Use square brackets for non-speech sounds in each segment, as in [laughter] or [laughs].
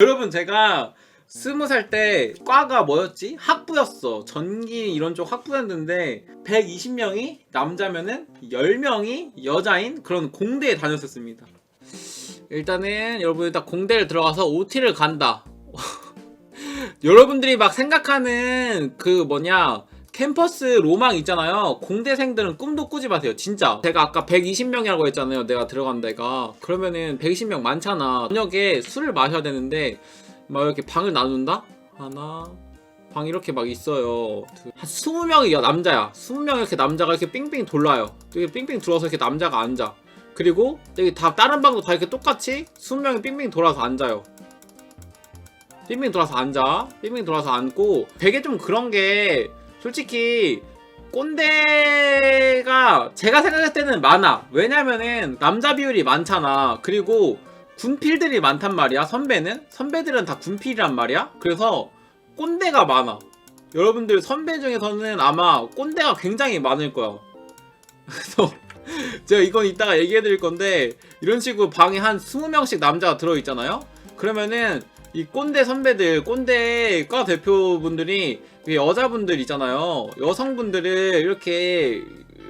여러분 제가 스무 살 때 과가 뭐였지? 학부였어. 전기 이런 쪽 학부였는데 120명이 남자면은 10명이 여자인 그런 공대에 다녔었습니다. 일단은 여러분 일단 공대를 들어가서 OT를 간다. [laughs] 여러분들이 막 생각하는 그 뭐냐 캠퍼스 로망 있잖아요. 공대생들은 꿈도 꾸지 마세요. 진짜. 제가 아까 120명이라고 했잖아요. 내가 들어간 데가. 그러면은 120명 많잖아. 저녁에 술을 마셔야 되는데 막 이렇게 방을 나눈다? 하나 방 이렇게 막 있어요. 한 20명이 남자야. 20명 이렇게 남자가 이렇게 삥삥 돌아요. 이렇게 삥삥 돌아서 이렇게 남자가 앉아. 그리고 여기 다 다른 방도 다 이렇게 똑같이 20명이 삥삥 돌아서 앉아요. 삥삥 돌아서 앉아. 삥삥 돌아서 앉고 되게 좀 그런 게 솔직히 꼰대가 제가 생각할 때는 많아. 왜냐면은 남자 비율이 많잖아. 그리고 군필들이 많단 말이야. 선배는 선배들은 다 군필이란 말이야. 그래서 꼰대가 많아. 여러분들 선배 중에서는 아마 꼰대가 굉장히 많을 거야. [laughs] 그래서 제가 이건 이따가 얘기해 드릴 건데 이런 식으로 방에 한 20명씩 남자가 들어 있잖아요. 그러면은 이 꼰대 선배들, 꼰대 과 대표분들이 그 여자분들 있잖아요. 여성분들을 이렇게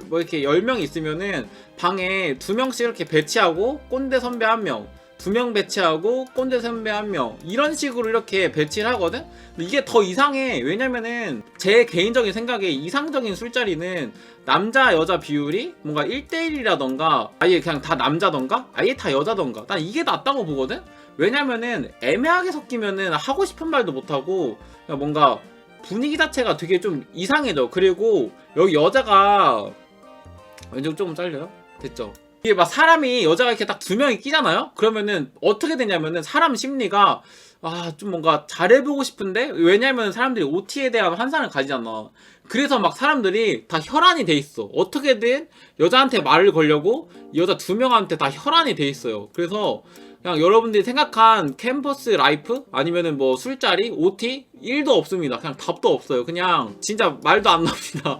뭐 이렇게 10명 있으면은 방에 2명씩 이렇게 배치하고 꼰대 선배 1명, 2명 배치하고 꼰대 선배 1명 이런 식으로 이렇게 배치를 하거든? 이게 더 이상해. 왜냐면은 제 개인적인 생각에 이상적인 술자리는 남자 여자 비율이 뭔가 1대1이라던가 아예 그냥 다 남자던가 아예 다 여자던가 난 이게 낫다고 보거든? 왜냐면은 애매하게 섞이면은 하고 싶은 말도 못하고 뭔가 분위기 자체가 되게 좀 이상해져. 그리고 여기 여자가 왼쪽 조금 잘려요? 됐죠? 이게 막 사람이 여자가 이렇게 딱 두 명이 끼잖아요? 그러면은 어떻게 되냐면은 사람 심리가 아 좀 뭔가 잘해보고 싶은데 왜냐면 사람들이 OT에 대한 환상을 가지잖아. 그래서 막 사람들이 다 혈안이 돼 있어. 어떻게든 여자한테 말을 걸려고 여자 두 명한테 다 혈안이 돼 있어요. 그래서 그냥 여러분들이 생각한 캠퍼스 라이프 아니면은 뭐 술자리 OT 1도 없습니다. 그냥 답도 없어요. 그냥 진짜 말도 안 납니다.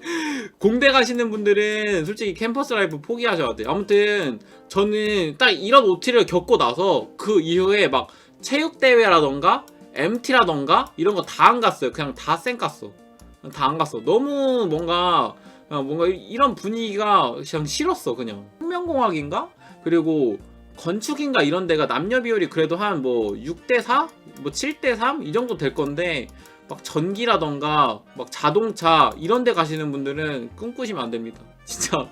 [laughs] 공대 가시는 분들은 솔직히 캠퍼스 라이프 포기하셔야 돼요. 아무튼 저는 딱 이런 OT를 겪고 나서 그 이후에 막 체육대회라던가 MT라던가 이런 거 다 안 갔어요. 그냥 다 쌩 갔어. 다 안 갔어. 너무 뭔가 그냥 뭔가 이런 분위기가 그냥 싫었어. 그냥 혁명공학인가? 그리고 건축인가 이런 데가 남녀 비율이 그래도 한 뭐 6대 4? 뭐 7대 3? 이 정도 될 건데 막 전기라던가 막 자동차 이런 데 가시는 분들은 꿈꾸시면 안 됩니다. [laughs] 진짜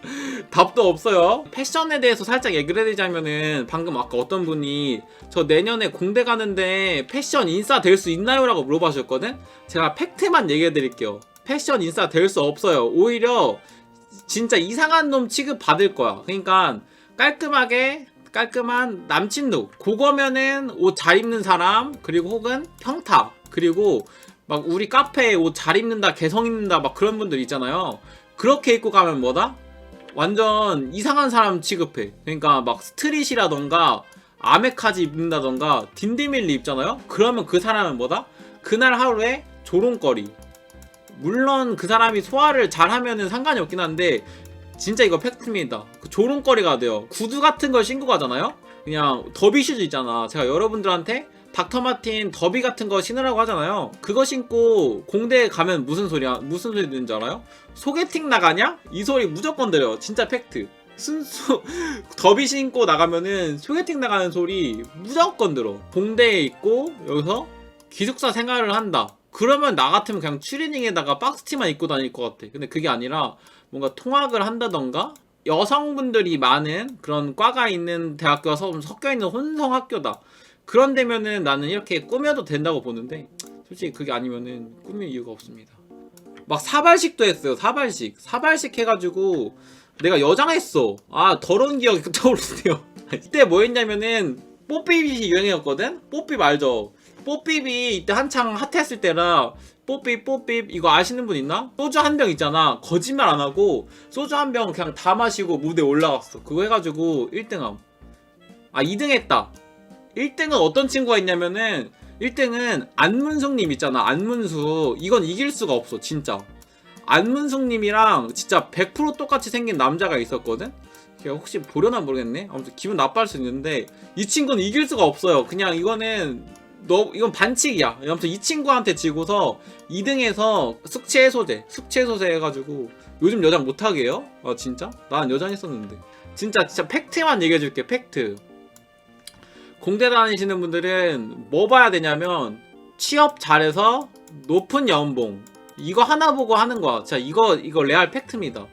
답도 없어요. 패션에 대해서 살짝 얘기를 해드리자면은 방금 아까 어떤 분이 저 내년에 공대 가는데 패션 인싸 될 수 있나요? 라고 물어봐주셨거든? 제가 팩트만 얘기해 드릴게요. 패션 인싸 될 수 없어요. 오히려 진짜 이상한 놈 취급 받을 거야. 그러니까 깔끔하게 깔끔한 남친 룩. 그거면은 옷 잘 입는 사람 그리고 혹은 평타 그리고 막 우리 카페에 옷 잘 입는다 개성 입는다 막 그런 분들 있잖아요. 그렇게 입고 가면 뭐다? 완전 이상한 사람 취급해. 그러니까 막 스트릿이라던가 아메카지 입는다던가 딘디밀리 입잖아요? 그러면 그 사람은 뭐다? 그날 하루에 조롱거리. 물론 그 사람이 소화를 잘 하면은 상관이 없긴 한데 진짜 이거 팩트입니다. 그 조롱거리가 돼요. 구두 같은 걸 신고 가잖아요? 그냥 더비 슈즈 있잖아. 제가 여러분들한테 닥터마틴 더비 같은 거 신으라고 하잖아요. 그거 신고 공대에 가면 무슨 소리야? 무슨 소리 듣는 줄 알아요? 소개팅 나가냐? 이 소리 무조건 들어요. 진짜 팩트. 순수 [laughs] 더비 신고 나가면은 소개팅 나가는 소리 무조건 들어. 공대에 있고 여기서 기숙사 생활을 한다. 그러면 나 같으면 그냥 추리닝에다가 박스티만 입고 다닐 것 같아. 근데 그게 아니라 뭔가 통학을 한다던가 여성분들이 많은 그런 과가 있는 대학교가 서- 섞여 있는 혼성 학교다. 그런 데면은 나는 이렇게 꾸며도 된다고 보는데 솔직히 그게 아니면은 꾸밀 이유가 없습니다. 막 사발식도 했어요. 사발식. 사발식 해가지고 내가 여장했어. 아 더러운 기억이 떠오르네요. [laughs] 이때 뭐 했냐면은 뽀삐빗이 유행이었거든. 뽀삐 알죠? 뽀삐비 이때 한창 핫했을 때라 뽀삐 뽀삐. 이거 아시는 분 있나? 소주 한 병 있잖아. 거짓말 안 하고 소주 한 병 그냥 다 마시고 무대 올라갔어. 그거 해가지고 1등함. 아 2등 했다. 1등은 어떤 친구가 있냐면은 1등은 안문숙님 있잖아. 안문숙. 이건 이길 수가 없어 진짜. 안문숙님이랑 진짜 100% 똑같이 생긴 남자가 있었거든? 걔가 혹시 보려나 모르겠네. 아무튼 기분 나빠할 수 있는데 이 친구는 이길 수가 없어요. 그냥 이거는 너 이건 반칙이야. 아무튼 이 친구한테 지고서 2등에서 숙취 해소제, 숙취 해소제 해가지고 요즘 여장 못하게 해요? 아 진짜? 난 여장 했었는데. 진짜 진짜 팩트만 얘기해줄게. 팩트. 공대 다니시는 분들은 뭐 봐야 되냐면 취업 잘해서 높은 연봉 이거 하나 보고 하는 거야. 자 이거 이거 레알 팩트입니다.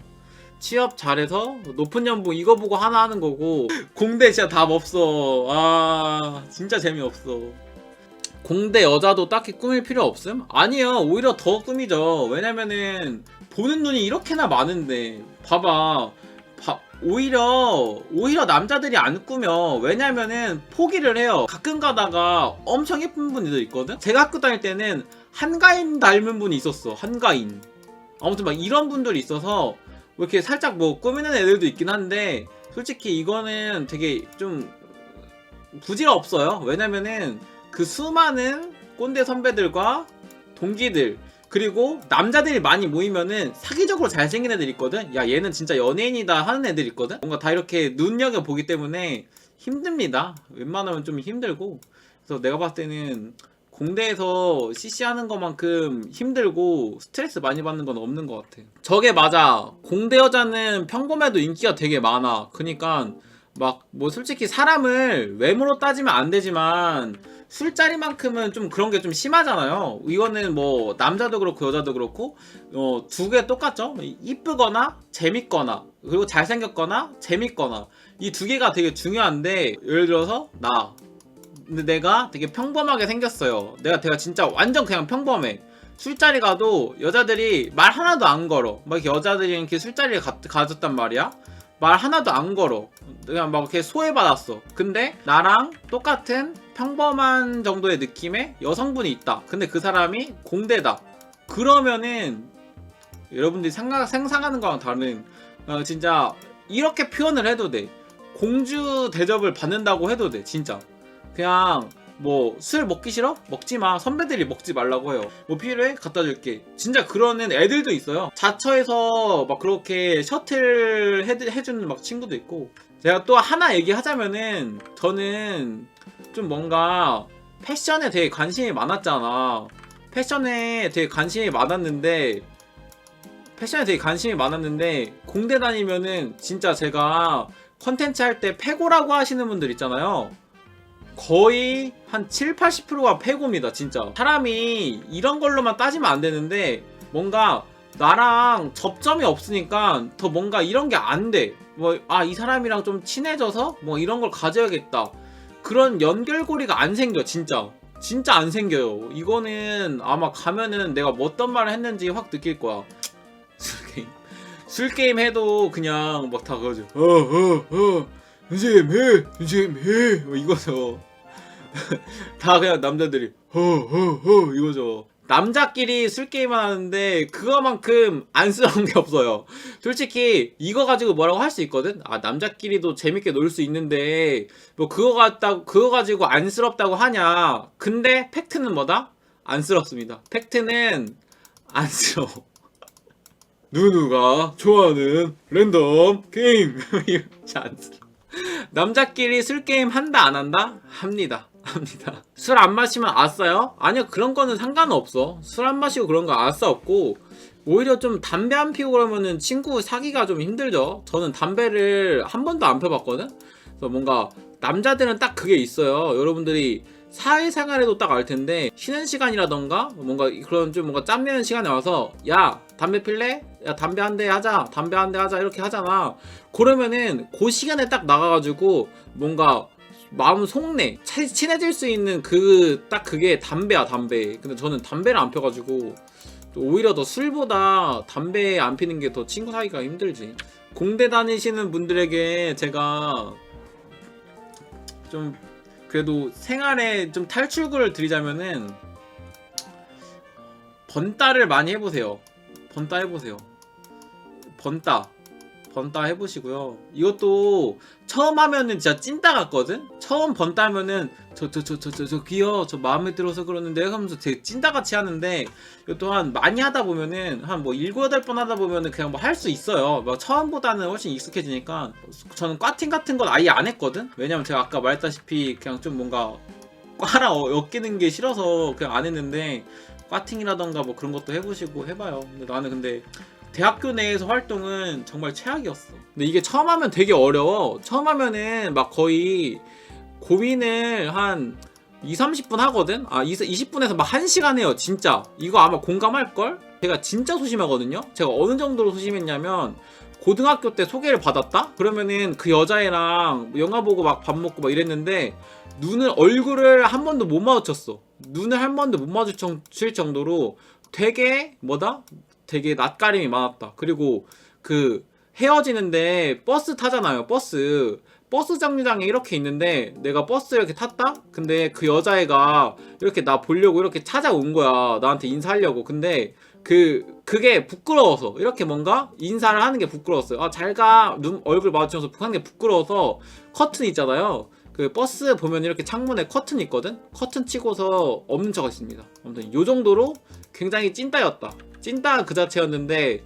취업 잘해서 높은 연봉 이거 보고 하나 하는 거고 공대 진짜 답 없어. 아 진짜 재미없어. 공대 여자도 딱히 꾸밀 필요 없음? 아니요 오히려 더 꾸미죠. 왜냐면은 보는 눈이 이렇게나 많은데 봐봐. 봐- 오히려 오히려 남자들이 안 꾸며 왜냐면은 포기를 해요 가끔 가다가 엄청 예쁜 분들도 있거든 제가 학교 다닐 때는 한가인 닮은 분이 있었어 한가인 아무튼 막 이런 분들이 있어서 뭐 이렇게 살짝 뭐 꾸미는 애들도 있긴 한데 솔직히 이거는 되게 좀 부지가 없어요 왜냐면은 그 수많은 꼰대 선배들과 동기들 그리고 남자들이 많이 모이면은 사기적으로 잘생긴 애들 있거든 야 얘는 진짜 연예인이다 하는 애들 있거든 뭔가 다 이렇게 눈여겨 보기 때문에 힘듭니다 웬만하면 좀 힘들고 그래서 내가 봤을 때는 공대에서 CC 하는 것만큼 힘들고 스트레스 많이 받는 건 없는 것 같아. 저게 맞아. 공대 여자는 평범해도 인기가 되게 많아. 그니까 막 뭐 솔직히 사람을 외모로 따지면 안 되지만 술자리만큼은 좀 그런 게 좀 심하잖아요. 이거는 뭐 남자도 그렇고 여자도 그렇고 어, 두 개 똑같죠. 이쁘거나 재밌거나 그리고 잘생겼거나 재밌거나 이 두 개가 되게 중요한데 예를 들어서 나 근데 내가 되게 평범하게 생겼어요. 내가 내가 진짜 완전 그냥 평범해. 술자리 가도 여자들이 말 하나도 안 걸어. 막 여자들이 이렇게 술자리에 가, 가졌단 말이야. 말 하나도 안 걸어. 그냥 막 이렇게 소외받았어. 근데 나랑 똑같은 평범한 정도의 느낌의 여성분이 있다. 근데 그 사람이 공대다. 그러면은 여러분들이 생각, 상상하는 거랑 다른 어, 진짜 이렇게 표현을 해도 돼. 공주 대접을 받는다고 해도 돼. 진짜. 그냥 뭐 술 먹기 싫어? 먹지 마. 선배들이 먹지 말라고 해요. 뭐 필요해? 갖다 줄게. 진짜 그러는 애들도 있어요. 자처에서 막 그렇게 셔틀 해, 해주는 막 친구도 있고. 제가 또 하나 얘기하자면은 저는 좀 뭔가 패션에 되게 관심이 많았잖아. 패션에 되게 관심이 많았는데 패션에 되게 관심이 많았는데 공대 다니면은 진짜 제가 컨텐츠 할 때 패고라고 하시는 분들 있잖아요. 거의 한 7, 80%가 패고입니다, 진짜. 사람이 이런 걸로만 따지면 안 되는데, 뭔가 나랑 접점이 없으니까 더 뭔가 이런 게 안 돼. 뭐, 아, 이 사람이랑 좀 친해져서 뭐 이런 걸 가져야겠다. 그런 연결고리가 안 생겨, 진짜. 진짜 안 생겨요. 이거는 아마 가면은 내가 뭐 어떤 말을 했는지 확 느낄 거야. 술게임. 술게임 해도 그냥 막 다 그러죠. 어, 어, 어. 선생님 해! 선생님 해! 뭐 이거죠. [laughs] 다 그냥 남자들이 허허허 이거죠. 남자끼리 술 게임을 하는데 그거만큼 안쓰러운 게 없어요. 솔직히 이거 가지고 뭐라고 할 수 있거든. 아 남자끼리도 재밌게 놀 수 있는데 뭐 그거 갖다 그거 가지고 안쓰럽다고 하냐? 근데 팩트는 뭐다? 안쓰럽습니다. 팩트는 안쓰러워. 누누가 좋아하는 랜덤 게임 [laughs] 진짜 안쓰러워. 남자끼리 술 게임 한다 안 한다? 합니다. 합니다. 술 안 마시면 아싸요? 아니요 그런 거는 상관없어. 술 안 마시고 그런 거 아싸 없고 오히려 좀 담배 안 피우고 그러면은 친구 사기가 좀 힘들죠. 저는 담배를 한 번도 안 펴봤거든. 그래서 뭔가 남자들은 딱 그게 있어요. 여러분들이 사회생활에도 딱 알 텐데 쉬는 시간이라던가 뭔가 그런 좀 뭔가 짬내는 시간에 와서 야 담배 필래? 야 담배 한 대 하자. 담배 한 대 하자. 이렇게 하잖아. 그러면은 그 시간에 딱 나가가지고 뭔가 마음 속내 치- 친해질 수 있는 그 딱 그게 담배야 담배. 근데 저는 담배를 안 펴가지고 또 오히려 더 술보다 담배 안 피는 게 더 친구 사귀기가 힘들지. 공대 다니시는 분들에게 제가 좀 그래도 생활에 좀 탈출구를 드리자면은 번따를 많이 해보세요. 번따 해보세요. 번따. 번따 해보시고요. 이것도 처음 하면은 진짜 찐따 같거든? 처음 번따 하면은 저 저 저 저 저 저기요 저 마음에 들어서 그러는데 하면서 되게 찐따 같이 하는데 이것도 한 많이 하다 보면은 한뭐 일곱 여덟 번 하다 보면은 그냥 뭐 할 수 있어요. 뭐 처음보다는 훨씬 익숙해지니까 저는 꽈팅 같은 건 아예 안 했거든? 왜냐면 제가 아까 말했다시피 그냥 좀 뭔가 꽈라 어- 엮이는 게 싫어서 그냥 안 했는데 꽈팅이라던가 뭐 그런 것도 해보시고 해봐요. 근데 나는 근데 대학교 내에서 활동은 정말 최악이었어. 근데 이게 처음 하면 되게 어려워. 처음 하면은 막 거의 고민을 한 2, 30분 하거든? 아, 20, 분에서 막 1시간 해요, 진짜. 이거 아마 공감할걸? 제가 진짜 소심하거든요? 제가 어느 정도로 소심했냐면, 고등학교 때 소개를 받았다? 그러면은 그 여자애랑 영화 보고 막 밥 먹고 막 이랬는데, 눈을, 얼굴을 한 번도 못 마주쳤어. 눈을 한 번도 못 마주칠 정도로 되게, 뭐다? 되게 낯가림이 많았다. 그리고 그 헤어지는데 버스 타잖아요. 버스. 버스 정류장에 이렇게 있는데 내가 버스 이렇게 탔다? 근데 그 여자애가 이렇게 나 보려고 이렇게 찾아온 거야. 나한테 인사하려고. 근데 그 그게 부끄러워서 이렇게 뭔가 인사를 하는 게 부끄러웠어요. 아 잘 가 눈 얼굴 마주쳐서 하는 게 부끄러워서 커튼 있잖아요. 그 버스 보면 이렇게 창문에 커튼 있거든. 커튼 치고서 없는 척 했습니다. 아무튼 요 정도로 굉장히 찐따였다. 찐따 그 자체였는데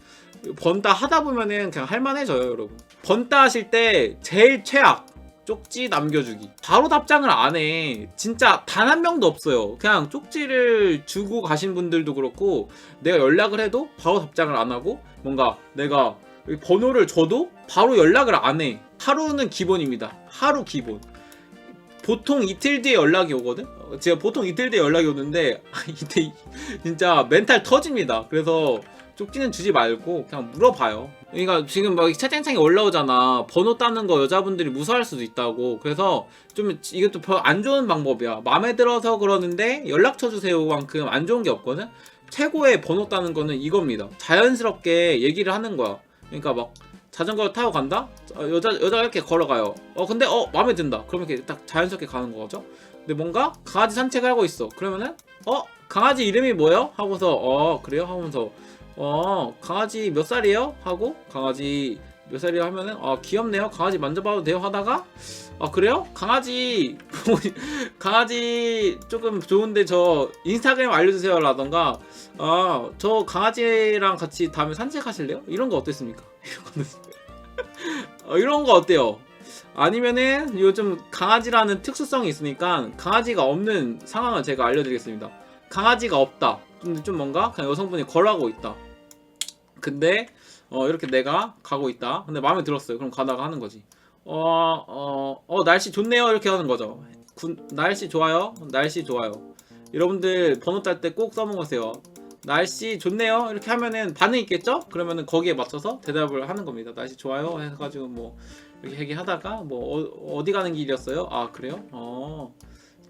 번따 하다 보면은 그냥 할만해져요, 여러분. 번따 하실 때 제일 최악 쪽지 남겨주기. 바로 답장을 안 해. 진짜 단 한 명도 없어요. 그냥 쪽지를 주고 가신 분들도 그렇고 내가 연락을 해도 바로 답장을 안 하고 뭔가 내가 번호를 줘도 바로 연락을 안 해. 하루는 기본입니다. 하루 기본. 보통 이틀 뒤에 연락이 오거든? 어, 제가 보통 이틀 뒤에 연락이 오는데 이때 진짜 멘탈 터집니다. 그래서 쪽지는 주지 말고 그냥 물어봐요. 그러니까 지금 막 채팅창에 올라오잖아. 번호 따는 거 여자분들이 무서워할 수도 있다고. 그래서 좀 이것도 별안 좋은 방법이야. 마음에 들어서 그러는데 연락처 주세요만큼 안 좋은 게 없거든. 최고의 번호 따는 거는 이겁니다. 자연스럽게 얘기를 하는 거야. 그러니까 막 자전거 타고 간다? 어, 여자 여자가 이렇게 걸어가요. 어 근데 어 마음에 든다. 그러면 이렇게 딱 자연스럽게 가는 거죠. 근데 뭔가 강아지 산책을 하고 있어. 그러면은 어 강아지 이름이 뭐예요? 하고서 어 그래요? 하면서 어 강아지 몇 살이에요? 하고 강아지 몇 살이에요? 하면은 아 귀엽네요. 강아지 만져봐도 돼요? 하다가 아 그래요? 강아지 [laughs] 강아지 조금 좋은데 저 인스타그램 알려주세요 라던가 아저 강아지랑 같이 다음에 산책하실래요? 이런 거 어땠습니까? [laughs] 어, 이런 거 어때요? 아니면은 요즘 강아지라는 특수성이 있으니까 강아지가 없는 상황을 제가 알려드리겠습니다. 강아지가 없다. 근데 좀 뭔가 그냥 여성분이 걸어가고 있다. 근데 어, 이렇게 내가 가고 있다. 근데 마음에 들었어요. 그럼 가다가 하는 거지. 어, 어, 어, 날씨 좋네요. 이렇게 하는 거죠. 군, 날씨 좋아요. 날씨 좋아요. 여러분들 번호 딸 때 꼭 써먹으세요. 날씨 좋네요. 이렇게 하면은 반응 있겠죠? 그러면은 거기에 맞춰서 대답을 하는 겁니다. 날씨 좋아요. 해가지고 뭐 이렇게 얘기하다가 뭐 어, 디 가는 길이었어요? 아 그래요? 어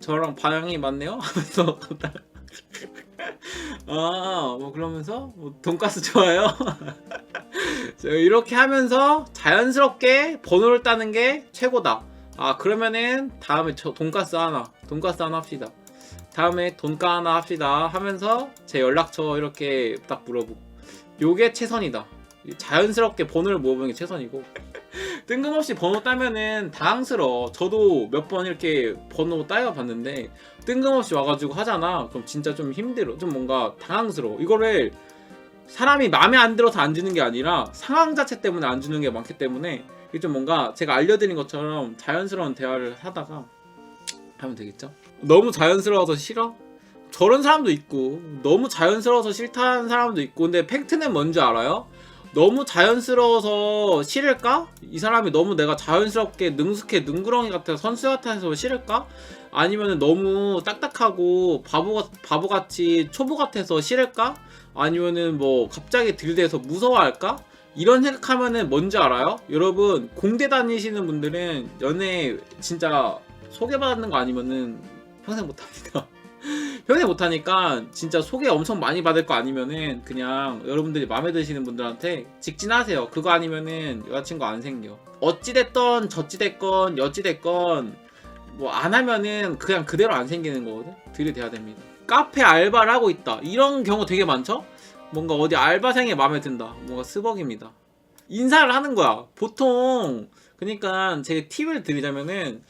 저랑 방향이 맞네요. [laughs] 하면서 [laughs] 아뭐 그러면서 뭐 돈가스 좋아요. [laughs] 자, 이렇게 하면서 자연스럽게 번호를 따는 게 최고다. 아 그러면은 다음에 저 돈가스 하나, 돈가스 하나 합시다. 다음에 돈가 하나 합시다 하면서 제 연락처 이렇게 딱 물어보고 요게 최선이다. 자연스럽게 번호를 모으는 게 최선이고 [laughs] 뜬금없이 번호 따면은 당황스러워. 저도 몇 번 이렇게 번호 따여봤는데 뜬금없이 와가지고 하잖아. 그럼 진짜 좀 힘들어. 좀 뭔가 당황스러워. 이거를 사람이 마음에 안 들어서 안 주는 게 아니라 상황 자체 때문에 안 주는 게 많기 때문에 이게 좀 뭔가 제가 알려드린 것처럼 자연스러운 대화를 하다가 하면 되겠죠? 너무 자연스러워서 싫어? 저런 사람도 있고 너무 자연스러워서 싫다는 사람도 있고 근데 팩트는 뭔지 알아요? 너무 자연스러워서 싫을까? 이 사람이 너무 내가 자연스럽게 능숙해 능구렁이 같아서 선수 같아서 싫을까? 아니면 너무 딱딱하고 바보 바보같이 초보 같아서 싫을까? 아니면은 뭐 갑자기 들대서 무서워할까? 이런 생각하면은 뭔지 알아요? 여러분 공대 다니시는 분들은 연애 진짜 소개받는 거 아니면은 평생 못합니다. [laughs] 평생 못하니까 진짜 소개 엄청 많이 받을 거 아니면은 그냥 여러분들이 마음에 드시는 분들한테 직진하세요. 그거 아니면은 여자친구 안 생겨. 어찌됐건 저찌됐건 여찌됐건 뭐 안 하면은 그냥 그대로 안 생기는 거거든. 들이대야 됩니다. 카페 알바를 하고 있다. 이런 경우 되게 많죠? 뭔가 어디 알바생이 마음에 든다. 뭔가 스벅입니다. 인사를 하는 거야. 보통 그러니까 제가 팁을 드리자면은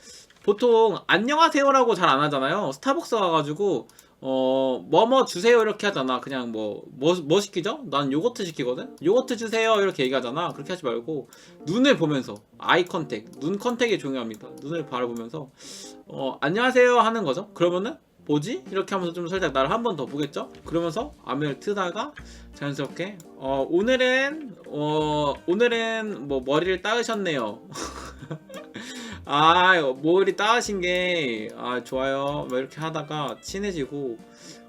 보통 안녕하세요라고 잘 안 하잖아요. 스타벅스 가가지고 어 뭐뭐 주세요 이렇게 하잖아. 그냥 뭐뭐 뭐 시키죠? 난 요거트 시키거든. 요거트 주세요 이렇게 얘기하잖아. 그렇게 하지 말고 눈을 보면서 아이 컨택, 눈 컨택이 중요합니다. 눈을 바라보면서 어 안녕하세요 하는 거죠. 그러면은 뭐지? 이렇게 하면서 좀 살짝 나를 한 번 더 보겠죠? 그러면서 안면을 트다가 자연스럽게 어 오늘은 어 오늘은 뭐 머리를 따으셨네요. [laughs] 아 머리 따으신 게 아 좋아요. 뭐 이렇게 하다가 친해지고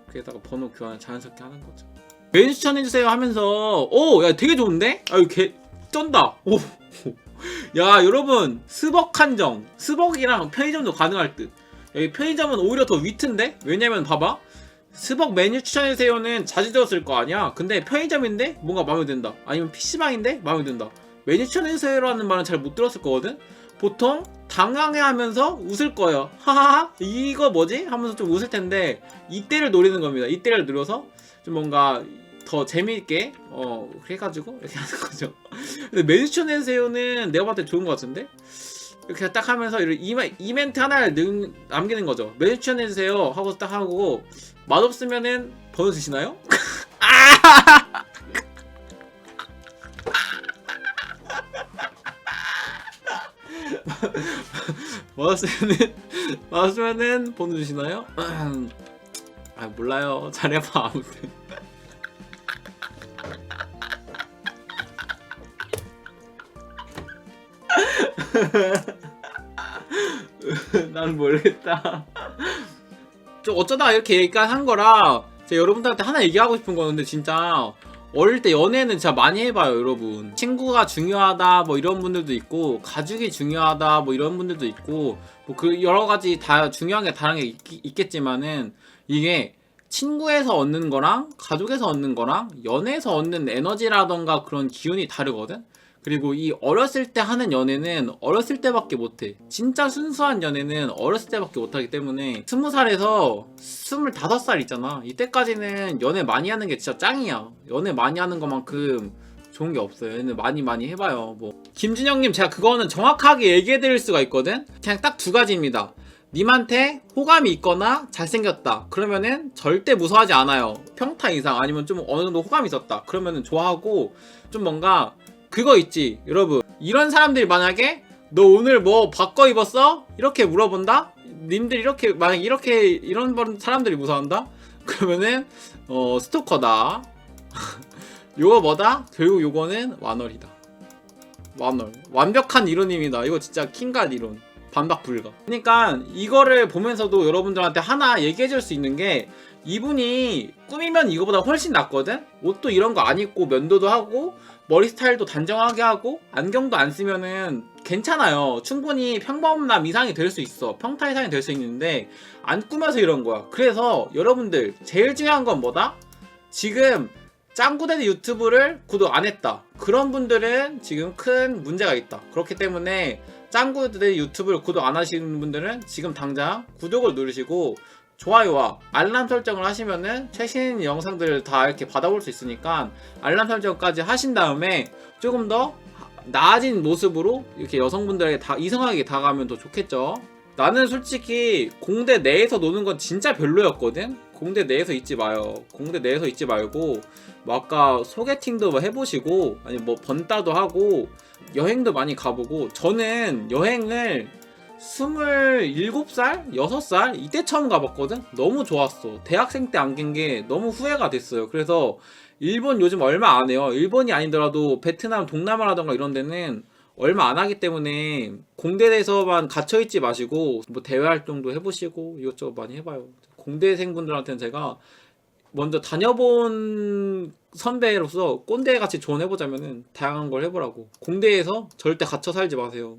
그에다가 번호 교환 자연스럽게 하는 거죠. 메뉴 추천해 주세요 하면서 오 야 되게 좋은데? 아유 개 쩐다. 오. [laughs] 야 여러분 스벅 한정 스벅이랑 편의점도 가능할 듯. 여기 편의점은 오히려 더 위트인데? 왜냐면 봐봐. 스벅 메뉴 추천해주세요는 자주 들었을 거 아니야. 근데 편의점인데 뭔가 마음에 든다. 아니면 PC방인데 마음에 든다. 메뉴 추천해주세요라는 말은 잘 못 들었을 거거든? 보통 당황해 하면서 웃을 거예요. 하하하 이거 뭐지? 하면서 좀 웃을 텐데 이때를 노리는 겁니다. 이때를 노려서 좀 뭔가 더 재미있게 어 해가지고 이렇게 [laughs] 하는 거죠. 근데 추천해주세요는 내가 봤을 때 좋은 것 같은데? 이렇게 딱 하면서 이메, 이멘트 하나를 능, 남기는 거죠. 메뉴 추천해주세요 하고 딱 하고 맛없으면은 번호 주시나요? [laughs] 아! [laughs] 맛없으면은 맛없으면은 번호 주시나요? 아 몰라요. 잘해봐 아무튼. [laughs] 난 모르겠다. 좀 어쩌다 이렇게 얘기가 한 거라 제가 여러분들한테 하나 얘기하고 싶은 거는데 진짜 어릴 때 연애는 진짜 많이 해봐요 여러분. 친구가 중요하다 뭐 이런 분들도 있고 가족이 중요하다 뭐 이런 분들도 있고 뭐 그 여러 가지 다 중요한 게 다른 게 있, 겠지만은 이게 친구에서 얻는 거랑 가족에서 얻는 거랑 연애에서 얻는 에너지라던가 그런 기운이 다르거든 그리고 이 어렸을 때 하는 연애는 어렸을 때밖에 못해. 진짜 순수한 연애는 어렸을 때밖에 못하기 때문에 스무 살에서 스물다섯 살 있잖아. 이때까지는 연애 많이 하는 게 진짜 짱이야. 연애 많이 하는 것만큼 좋은 게 없어요. 연애 많이 많이 해봐요. 뭐 김준영님 제가 그거는 정확하게 얘기해드릴 수가 있거든. 그냥 딱 두 가지입니다. 님한테 호감이 있거나 잘생겼다. 그러면은 절대 무서워하지 않아요. 평타 이상 아니면 좀 어느 정도 호감이 있었다. 그러면은 좋아하고 좀 뭔가 그거 있지 여러분 이런 사람들이 만약에 너 오늘 뭐 바꿔 입었어? 이렇게 물어본다? 님들 이렇게 만약 이렇게 이런 번- 사람들이 무서워한다? [laughs] 그러면은 어 스토커다 [laughs] 요거 뭐다? 결국 요거는 완월이다 완월 완벽한 이론입니다 이거 진짜 킹갓 이론 반박 불가 그러니까 이거를 보면서도 여러분들한테 하나 얘기해 줄 수 있는 게 이분이 꾸미면 이거보다 훨씬 낫거든? 옷도 이런 거 안 입고 면도도 하고 머리 스타일도 단정하게 하고 안경도 안 쓰면은 괜찮아요. 충분히 평범남 이상이 될 수 있어. 평타 이상이 될 수 있는데 안 꾸며서 이런 거야. 그래서 여러분들 제일 중요한 건 뭐다? 지금 짱구대드 유튜브를 구독 안 했다. 그런 분들은 지금 큰 문제가 있다. 그렇기 때문에 짱구대드 유튜브를 구독 안 하시는 분들은 지금 당장 구독을 누르시고 좋아요와 알람 설정을 하시면은 최신 영상들을 다 이렇게 받아볼 수 있으니까 알람 설정까지 하신 다음에 조금 더 나아진 모습으로 이렇게 여성분들에게 다 이성하게 다가가면 더 좋겠죠. 나는 솔직히 공대 내에서 노는 건 진짜 별로였거든. 공대 내에서 있지 마요. 공대 내에서 있지 말고 뭐 아까 소개팅도 뭐 해보시고 아니 뭐 번따도 하고 여행도 많이 가보고 저는 여행을 27살? 6살? 이때 처음 가봤거든? 너무 좋았어. 대학생 때 안 간 게 너무 후회가 됐어요. 그래서 일본 요즘 얼마 안 해요. 일본이 아니더라도 베트남, 동남아라던가 이런 데는 얼마 안 하기 때문에 공대에서만 갇혀있지 마시고 뭐 대외 활동도 해보시고 이것저것 많이 해봐요. 공대생분들한테는 제가 먼저 다녀본 선배로서 꼰대 같이 조언해보자면은 다양한 걸 해보라고. 공대에서 절대 갇혀 살지 마세요.